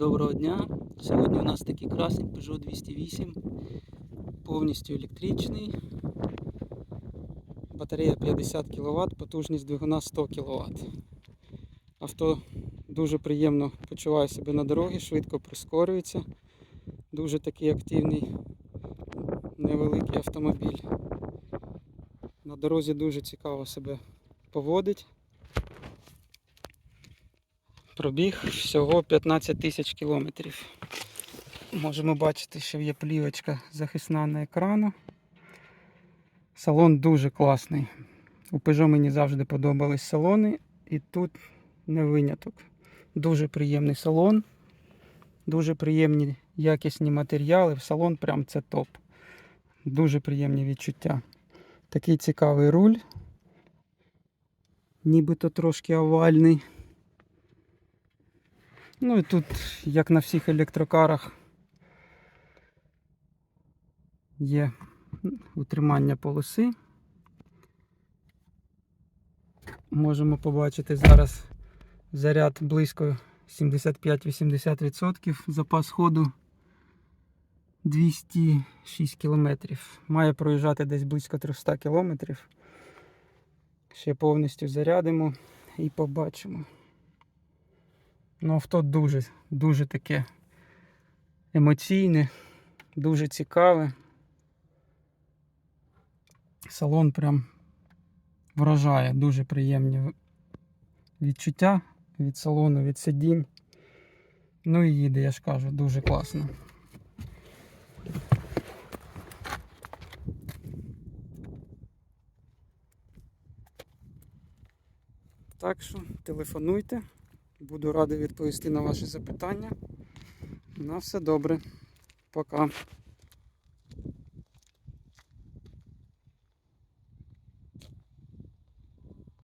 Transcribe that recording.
Доброго дня! Сьогодні у нас такий красень Peugeot 208, повністю електричний. Батарея 50 кВт, потужність двигуна 100 кВт. Авто дуже приємно почуває себе на дорогі, швидко прискорюється. Дуже такий активний, невеликий автомобіль. На дорозі дуже цікаво себе поводить. Пробіг всього 15 тисяч кілометрів. Можемо бачити, що є плівочка захисна на екрану. Салон дуже класний. У Peugeot мені завжди подобались салони, і тут не виняток. Дуже приємний салон, дуже приємні якісні матеріали. Салон прям це топ. Дуже приємні відчуття. Такий цікавий руль. Нібито трошки овальний. Ну і тут, як на всіх електрокарах, є утримання полоси. Можемо побачити зараз заряд близько 75-80%, запас ходу 206 км. Має проїжджати десь близько 300 км. Ще повністю зарядимо і побачимо. Ну, авто дуже, дуже таке емоційне, дуже цікаве. Салон прям вражає, дуже приємні відчуття від салону, від сидінь. Ну і їде, я ж кажу, дуже класно. Так що телефонуйте. Буду радий відповісти на ваші запитання. На все добре. Пока.